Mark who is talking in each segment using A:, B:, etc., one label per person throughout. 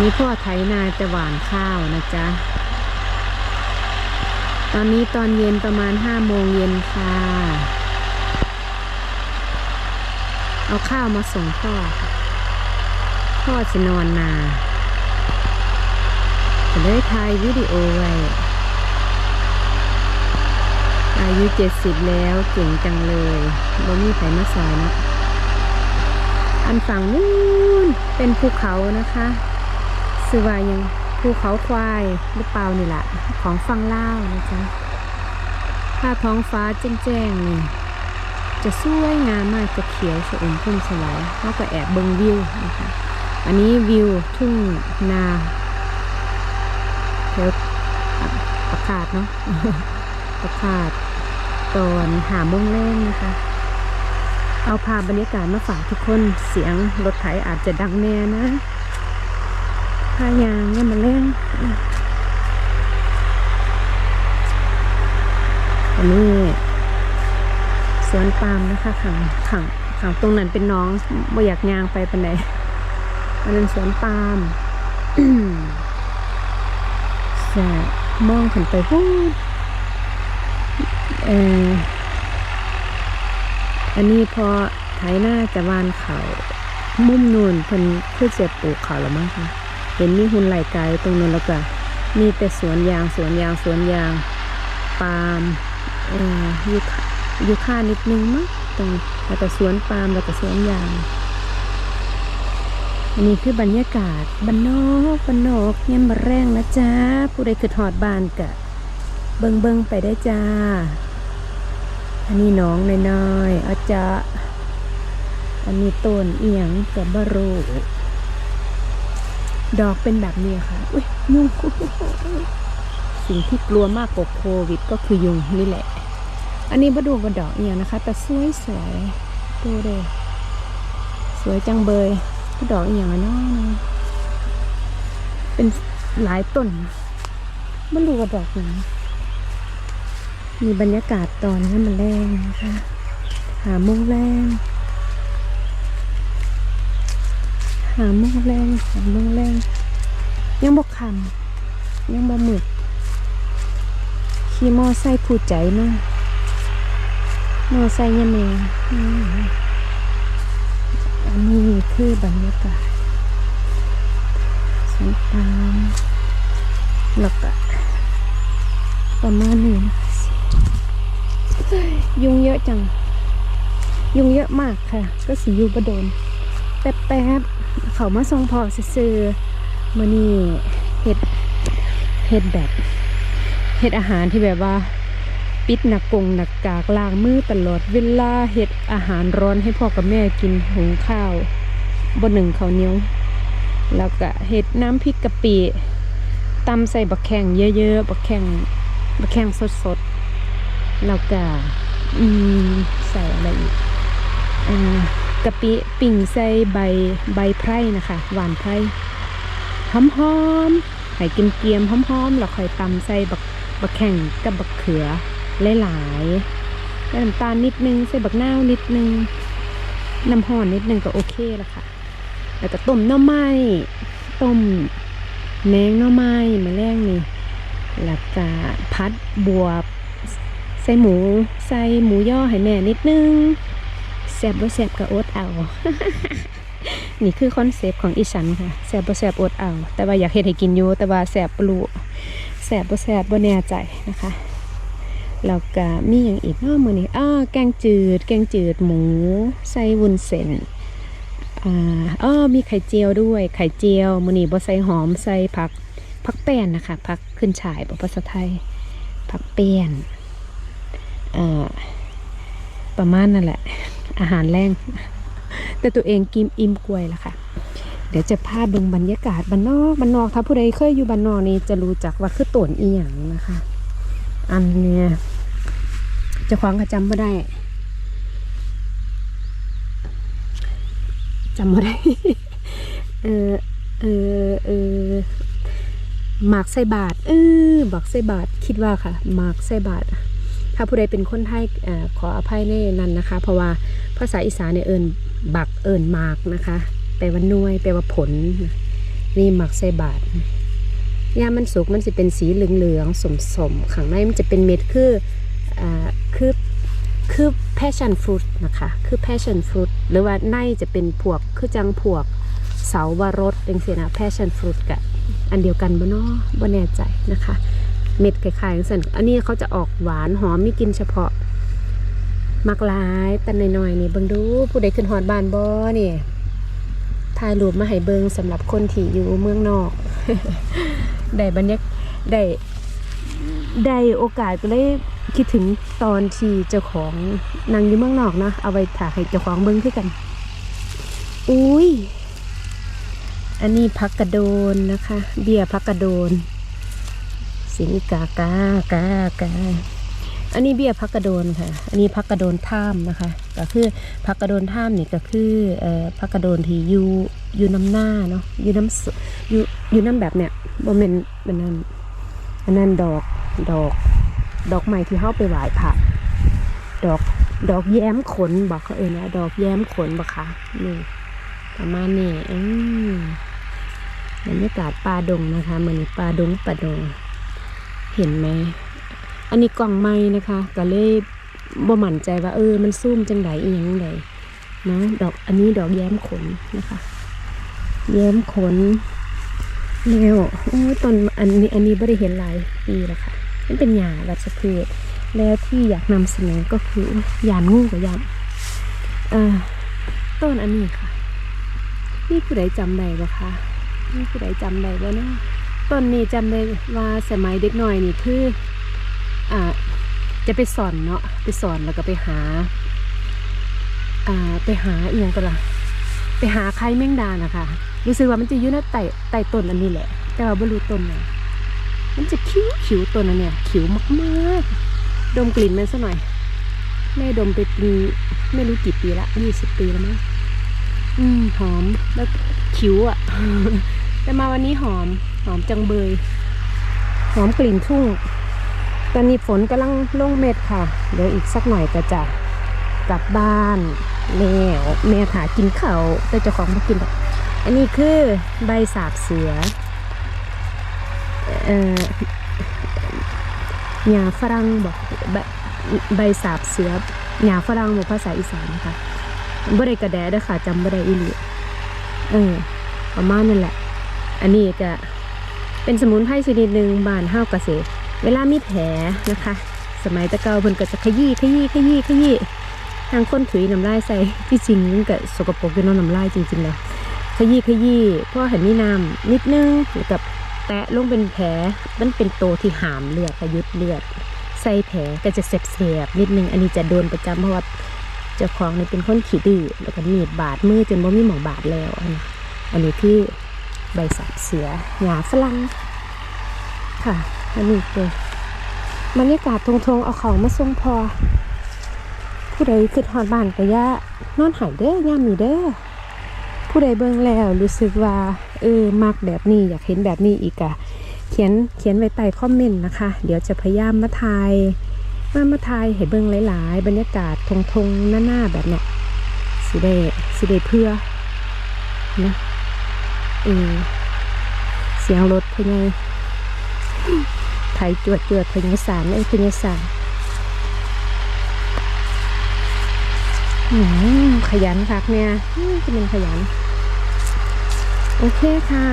A: นี้พ่อไถนาจะหว่านข้าวนะจ๊ะ ตอนนี้ตอนเย็นประมาณห้าโมงเย็นค่ะ เอาข้าวมาส่งพ่อ พ่อจะนอนนาจะได้ถ่ายวิดีโอไว้ อายุเจ็ดสิบแล้วเก่งจังเลยบ่มีไผมาสอนเนาะอันฝั่งนู้นเป็นภูเขานะคะ สือว่ายังภูเขาควายหรือเปล่านี่แหละของฝั่งล่านะจ๊ะถ้าท้องฟ้าแจ้งๆนี่จะสวยงามมากจะเขียวชอุ่มพุ่มสวยแล้วก็แอบเบิงวิวนะคะอันนี้วิวทุ่งนาแถวประคาดเนาะประคาดตอนหาโมงแรงนะคะ เอาภาพบรรยากาศมาฝากทุกคนเสียงรถไถอาจจะดังแน่นะายางเนี่ยมาเล่งอันนี้สวนปาล์มนะคะขังขังขังตรงนั้นเป็นน้องบ่อยากยางไปปันใดอันนั้นสวนปาล์มแสบมองขึ้นไปพูดเอออันนี้พอไถหน้าจะวานเขา มุมนูนเพิ่นคือเสียปลูกเขาแล้วมั้งคะ เห็นมีหุ่นไหลไกลตรงนั้นแล้วก็มีแต่สวนยางสวนยางสวนยางปาล์มเออยูคายูค่านิดนึงมั้งตรงแล้วก็สวนปาล์มแล้วก็สวนยางอันนี้คือบรรยากาศบ้านนอกบ้านนอกเงี้ยบแรงนะจ๊ะผู้ใดคือถอดบานกะ เบิงเบิงไปได้จ้า อันนี้น้องน้อยๆอาจจะอันนี้ต้นเอียงกับบารู ดอกเป็นแบบนี้ค่ะ อุ้ยยุง สิ่งที่กลัวมากกว่าโควิดก็คือยุงนี่แหละ อันนี้มาดูบนดอกเอียงนะคะ แต่สวยสวยดูเลยสวยจังเบยดอกเอียงอะเนาะเป็นหลายต้นไม่รู้ว่าดอกไหนมีบรรยากาศตอนนี้มันแรงนะคะ หาโมงแรง หาโมงแรงหาโมงแรงยังบกคำยังบ่หมึกขี่มอไซค์ผู้ใจมากมอไซค์ยังแมงอันนี้คือบรรยากาศสวนปามแล้วก็ประมาณนี้นะคะเฮ้ยยุงเยอะจัง ยุงเยอะมากค่ะ ก็สียูบโดน แป๊บๆเขามาส่งพอซื้อๆมื่อนี้เห็ดเห็ดแบบเห็ดอาหารที่แบบว่า ปิดหนักกงหนักกากล้างมือตลอดเวลาเห็ดอาหารร้อนให้พ่อกับแม่กินหุงข้าวบนหนึ่งเขาเนียวแล้วก็เห็ดน้ำพริกกะปิตำใส่บักแข้งเยอะๆบักแข้งบักแข้งสดๆแล้วก็อืมใส่อะไรอีกอ่า กะปิปิ่งใส่ใบใบไพรนะคะ หวานไพรหอมๆให้กินเกียมหอมๆแล้วค่อยตำใส่บักบักแข่งกับบักเขือหลายๆน้ำตาลนิดนึงใส่บักนาวนิดนึงน้ำห่อนนิดนึงก็โอเคแล้วค่ะ แล้วก็ต้มหน่อไม้ต้มแหนงหน่อไม้มาแรงนี่แล้วก็พัดบวบ ใส่หมู ใส่หมูย่อให้แม่นิดนึง แซบบ่แซบก็อดเอา นี่คือคอนเซปต์ของอีฉันค่ะแซบบ่แซ่บอดเอา แต่ว่าอยากเฮ็ดให้กินอยู่แต่ว่าแซบบ่รู้แสบบ่แสบบ่แน่ใจนะคะแล้วก็มีอย่างอีกเนาะมื้อนี้อ้อแกงจืด แกงจืดหมูใส่วุ้นเส้นอ่าอ้อมีไข่เจียวด้วย ไข่เจียวมือนี้บ่ใส่หอมใส่ผักผักแป้นนะคะผักขึ้นฉ่ายบ่ภาษาไทยผักแป้นอ่า ประมาณนั่นแหละ อาหารแรงแต่ตัวเองกินอิ่มกล้วยละค่ะ เดี๋ยวจะพาเบิ่งบรรยากาศบ้านนอกบ้านนอกถ้าผู้ใดเคยอยู่บ้านนอกนี่จะรู้จักว่าคือต้นอีหยังนะคะ อันเนี้ยจะคว้าของก็จำไม่ได้จำไม่ได้ เออเออเออหมากไสบาทเออหมากไสบาทคิดว่าค่ะหมากไสบาท ถ้าผู้ใดเป็นคนไทยอขออภัยในนั้นนะคะ เพราะว่าภาษาอีสานเนี่ยเอิญบักเอิญมากนะคะ แปลว่าน่วยแปลว่าผล นี่หมักใส่บาทยามันสุกมันจะเป็นสีเหลืองๆสมๆข้างในมันจะเป็นเม็ดคืออคือคือ passion fruit นะคะ คือ passion fruit หรือว่าในจะเป็นพวกคือจังพวกเสาวรสจังซี่นะ passion fruit กะอันเดียวกันบ่เนาะบ่แน่ใจนะคะ เม็ดคล้ายๆจังซั่นอันนี้เขาจะออกหวานหอมมีกลิ่นเฉพาะ มักลายแต่น้อยๆนี่เบิ่งดูผู้ใดขึ้นฮอดบ้านบ่นี่ถ่ายรูปมาให้เบิ่งสำหรับคนที่อยู่เมืองนอกได้บรรยากได้ได้โอกาสก็เลยคิดถึงตอนที่เจ้าของนางอยู่เมืองนอกนะเอาไว้ถ่ายให้เจ้าของเบิ่งคือกัน อุ้ย อันนี้พักกระโดนนะคะ เบียร์พักกระโดน สียงอีกากากากาอันนี้เบี้ยพักกระโดนค่ะ อันนี้พักกระโดนท่ามนะคะ ก็คือพักกระโดนท่ามนี่ก็คือเอ่อพักกระโดนที่อยู่อยู่น้ำหน้าเนาะอยู่น้ำอยู่อยู่น้ำแบบเนี้ยบ่แม่นเป็นนั่นอันนั้นดอกดอก ดอกไม้ที่เฮาไปไหว้พระดอกดอกแย้มขนบอกเขาเองนะดอกแย้มขนบอกค่ะนี่ประมาณนี้อืมบรรยากาศป่าดงนะคะเหมือนป่าดงป่าดง เห็นไหม อันนี้กล่องไม้นะคะ ก็เลยบ่มั่นใจว่าเออ มันซุ่มจังไดอีหยังใดเนาะดอกอันนี้ดอกแย้มขนนะคะ แย้มขนแล้วโอ้ต้นอันนี้อันนี้ไม่ได้เห็นหลายปีแล้วค่ะมันเป็นหญ้าวัชพืชแล้วที่อยากนำเสนอก็คือยานงูกับยานต้นอันนี้ค่ะ นี่ผู้ใดจำได้บ่คะนี่ผู้ใดจำได้บ่เนาะ ต้นนี้จำได้ว่าสมัยเด็กน้อยนี่คืออ่าจะไปสอนเนาะไปสอนแล้วก็ไปหาอ่าไปหาเอียงก็ล่ะไปหาไข่แมงดานะคะรู้สึกว่ามันจะอยู่ในใต้ใต้ต้นอันนี้แหละ แต่ว่าไม่รู้ต้นไหนมันจะคิ้วขิวต้นอันเนี้ยขิวมากๆ ดมกลิ่นมันซะหน่อยแม่ดมไปปีไม่รู้กี่ปีละยี่สิบปีแล้วมั้งอืมหอมแล้วขิวอะ่ะ แต่มาวันนี้หอม หอมจังเบย หอมกลิ่นทุ่ง ตอนนี้ฝนกำลังลงเม็ดค่ะ เดี๋ยวอีกสักหน่อยก็จะกลับบ้านแล้วแม่ถากินเขาแต่เจ้าของไม่กินหรอกอันนี้คือใบสาบเสือเอ่อหญ้าฝรั่งบอกใบสาบเสือหญ้าฝรั่งบอกภาษาอีสานนะคะบ่ได้กระแดะเด้อค่ะจำบ่ได้อีหลีเออประมาณนั่นแหละ อันนี้ก็ เป็นสมุนไพรชนิดหนึ่งบานห้าวเกษตร เวลามีแผลนะคะ สมัยตะเกาเพิ่นก็จะขยี้ขยี้ขยี้ขยี้ทางคนถุยน้ำลายใส่ที่จริงมันก็สกปรกอยู่น้องน้ำลายจริงๆแล้วขยี้ขยี้เพราะเห็นมีน้ำนิดนึงแล้วกับแตะลงเป็นแผลมันเป็นโตที่หามเลือดกระยุดเลือดใส่แผลก็จะเสบๆนิดนึงอันนี้จะโดนประจำเพราะว่าเจ้าของนี่เป็นคนขี้ดื้อแล้วก็มีดบาดมือจนบ่มีหมองบาดแล้วอันนี้อันนี้คือ ใบสาบเสือหญ้าฝรั่งค่ะอันนี้เลยบรรยากาศทงทงๆเอาของมาส่งพอ ผู้ใดคือทอดบ้านก็ย่านอนหายเด้อย่ามีเด้อผู้ใดเบิ่งแล้วรู้สึกว่าเออมักแบบนี้อยากเห็นแบบนี้อีกอะเขียนเขียนไว้ใต้คอมเมนต์นะคะ เดี๋ยวจะพยายามมาทายมามาทายให้เบิ่งหลาย ๆ บรรยากาศทงทงๆหน้าๆแบบเนี้ยสิได้สิได้เพื่อนะ เออเสียงรถพะไงไทยจวดจวดพญสารไอ้ยพญสารขยันคักเนี่ยจะเป็นขยัน โอเคค่ะ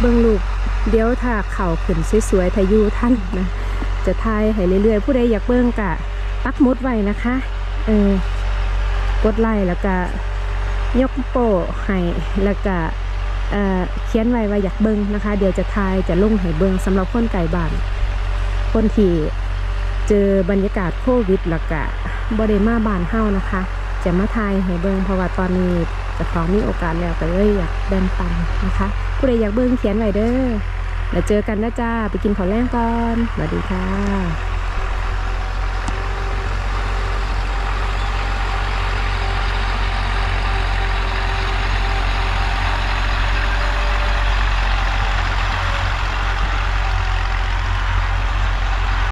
A: เบิ่งลูกเดี๋ยวถ้าเข่าขึ้นสวยๆทายุท่านนะ จะทายให้เรื่อยๆ ผู้ใดอยากเบิ่งกะปักมุดไว้นะคะ เออกดไลค์แล้วก็ ยกโป้ให้แล้วก็เเขียนไว้ว่าอยากเบิ้งนะคะ เดี๋ยวจะทายจะลงให้เบิ้งสำหรับคนไก่บ้านคนที่เจอบรรยากาศโควิดแล้วก็บริมาบ้านเฮานะคะ จะมาทายให้เบิ้งเพราะว่าตอนนี้จะของมีโอกาสแล้วก็เลยอยากแบ่งปันนะคะผู้ใดอยากเบิ้งเขียนไว้เด้อแล้วเจอกันนะจ้าไปกินข้าวแรงก่อนสวัสดีค่ะ